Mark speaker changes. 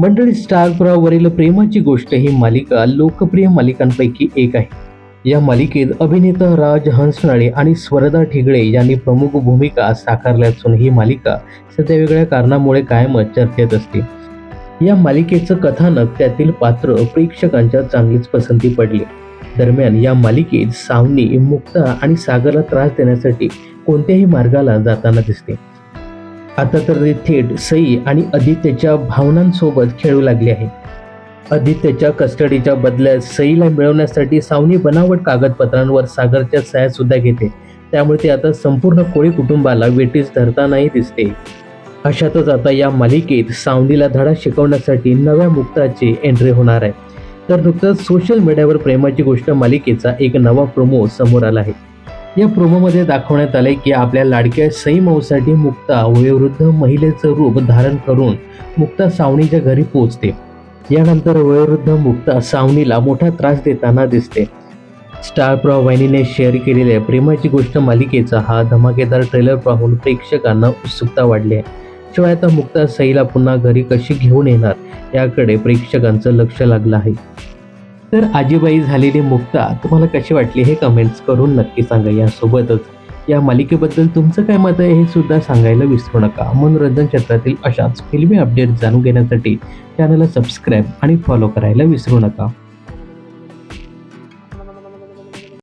Speaker 1: मंडळी स्टारपुरावरील प्रेमाची गोष्ट ही मालिका लोकप्रिय मालिकांपैकी एक आहे. या मालिकेत अभिनेता राज हंसनाळे आणि स्वरदा ठिगळे यांनी प्रमुख भूमिका साकारल्या असून ही मालिका सध्या वेगळ्या कारणामुळे कायमच चर्चेत असते. या मालिकेचं कथानक त्यातील पात्र प्रेक्षकांच्या चांगलीच पसंती पडली. दरम्यान या मालिकेत सावनी मुक्ता आणि सागरला त्रास देण्यासाठी कोणत्याही मार्गाला जाताना दिसते. आता तर ते थेट सई आणि आदित्यच्या भावनांसोबत खेळू लागले आहे आदित्यच्या कस्टडीच्या बदल्यात सईला मिळवण्यासाठी सावनी बनावट कागदपत्रांवर सागरच्या सह्या सुद्धा घेते. त्यामुळे ते आता संपूर्ण कोळी कुटुंबाला वेटीस धरतानाही दिसते. अशातच आता या मालिकेत सावनीला धडा शिकवण्यासाठी नव्या मुक्ताची एंट्री होणार आहे. तर नुकतंच सोशल मीडियावर प्रेमाची गोष्ट मालिकेचा एक नवा प्रोमो समोर आला आहे. या प्रोमोमध्ये दाखवण्यात आले की आपल्या लाडक्या सई मऊसाठी मुक्ता वयोवृद्ध महिलेचं रूप धारण करून मुक्ता सावनीच्या घरी पोहोचते. यानंतर वयोवृद्ध मुक्ता सावनीला मोठा त्रास देताना दिसते. स्टार प्रॉ वाहिनीने शेअर केलेल्या प्रेमाची गोष्ट मालिकेचा हा धमाकेदार ट्रेलर पाहून प्रेक्षकांना उत्सुकता वाढली आहे. शिवाय आता मुक्ता सईला पुन्हा घरी कशी घेऊन येणार? याकडे प्रेक्षकांचं लक्ष लागलं आहे. तर आजीबाई झालेली मुक्ता तुम्हाला कशी वाटली हे कमेंट्स करून नक्की सांगा यासोबतच. या मालिकेबद्दल तुमचं काय मत आहे हे सुद्धा सांगायला विसरू नका. मनोरंजन क्षेत्रातील अशाच फिल्मी अपडेट जाणून घेण्यासाठी चॅनलला सबस्क्राईब आणि फॉलो करायला विसरू नका.